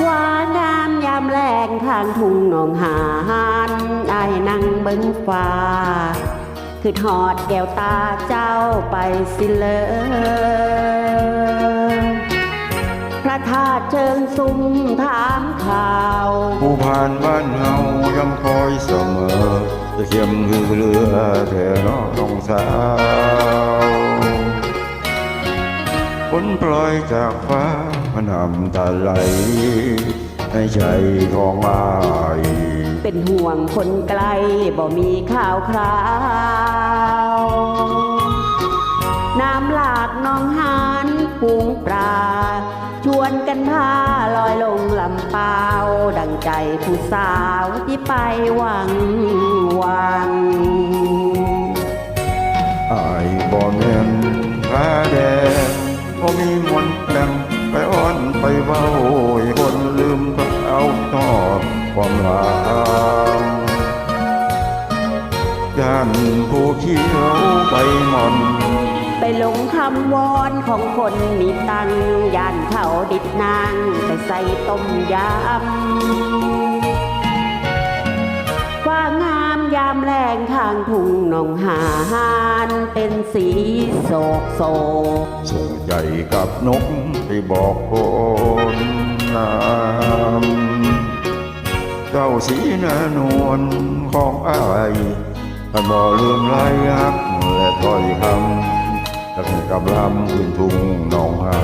หวานน้ำยามแรงทางทุ่งหนองหานไอ้นั่งเบิ้งฟ้า คือหอดแก้วตาเจ้าไปสิเลยพระธาตุเชิงซุ้มถามข่าว ผู้ผ่านบ้านเฮายังคอยเสมอ จะเขียมคือเรือเธอนอต้องสาวผลปล่อยจากฟ้า นนำตาไหลในใจของอายเป็นห่วงคนไกลบ่มีข่าวคราว น้ำหลากหนองหานพุงปลา ชวนกันพาลอยลงลำเปาดังใจผู้สาวที่ไปหวังหวังอายบ่แม่นผ้าแดงบ่มีมนต์แปลง นผู้เขียวใบหมอน ไปหลงคำวอนของคนมีตังย่านเขาดิดนางไปใส่ต้มยำว่างามยามแรงทางทุ่งหนองหานเป็นสีโศกโศกส่งใจกับนกไปบอกคนงามเจ้าสีนานวลของอาย ท่านบ่ลืมลายยักและถ้อยคำตั้งกำลำขึ้นทุ่งหนองหา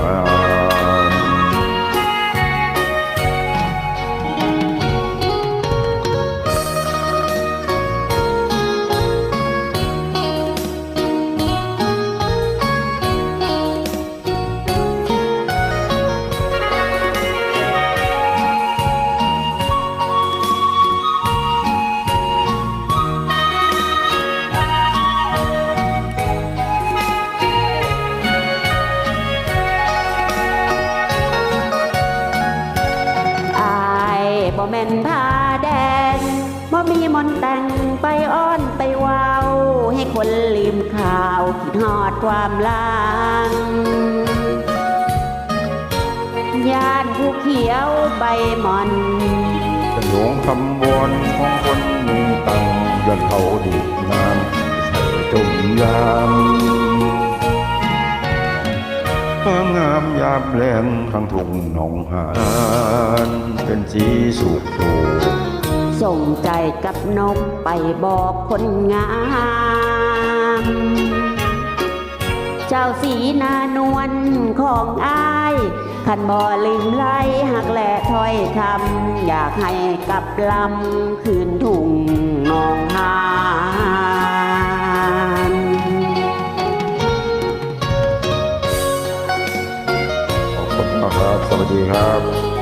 นผ้าแดงบ่มีมนต์แต่งไปอ้อนไปว้าให้คนลืมข่าวคิดฮอดความลังยานผู้เขียวใบหมอนเป็นหลวงคำวอนของคนมีตังยันเขาดิบน้ำใส่ต้มยำ ความงามยามแรงข้างทุ่งหนองหานเป็นสีสุกโสส่งใจกับนกไปบอกคนงาม เจ้าสีนานวลของอายขันบ่ลืมไล่หักแหละถ้อยคำอยากให้กลับลำคืนทุ่งหนองห ครับ สวัสดีครับ